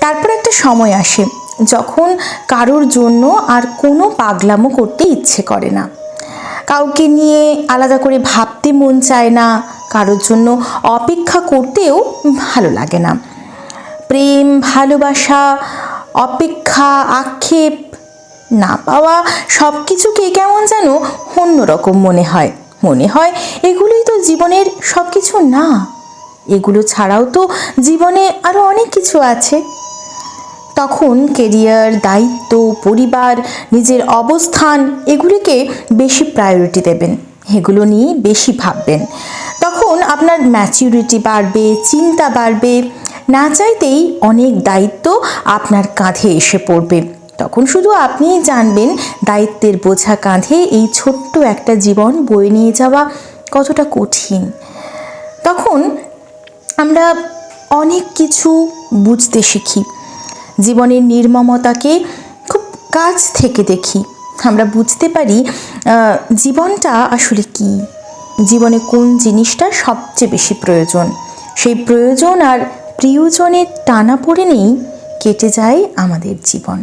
তারপর একটা সময় আসে যখন কারোর জন্য আর কোনো পাগলামো করতে ইচ্ছে করে না। কাউকে নিয়ে আলাদা করে ভাবতে মন চায় না, কারোর জন্য অপেক্ষা করতেও ভালো লাগে না। প্রেম, ভালোবাসা, অপেক্ষা, আক্ষেপ না পাওয়া সব কিছুকে কেমন যেন অন্যরকম মনে হয়। মনে হয় এগুলোই তো জীবনের সব কিছু না। এগুলো ছাড়াও তো জীবনে আরও অনেক কিছু আছে। তখন কেরিয়ার, দায়িত্ব, পরিবার, নিজের অবস্থান এগুলিকে বেশি প্রায়োরিটি দেবেন। এগুলো নিয়ে বেশি ভাববেন। তখন আপনার ম্যাচিউরিটি বাড়বে, চিন্তা বাড়বে। না চাইতেই অনেক দায়িত্ব আপনার কাঁধে এসে পড়বে। তখন শুধু আপনিই জানবেন দায়িত্বের বোঝা কাঁধে এই ছোট্ট একটা জীবন বয়ে নিয়ে যাওয়া কতটা কঠিন। তখন আমরা অনেক কিছু বুঝতে শিখি। জীবনের নির্মমতাকে খুব কাছ থেকে দেখি। আমরা বুঝতে পারি জীবনটা আসলে কি? জীবনে কোন জিনিসটা সবচেয়ে বেশি প্রয়োজন? সেই প্রয়োজন আর প্রিয়জনের টানা পড়ে নেই, কেটে যায় আমাদের জীবন।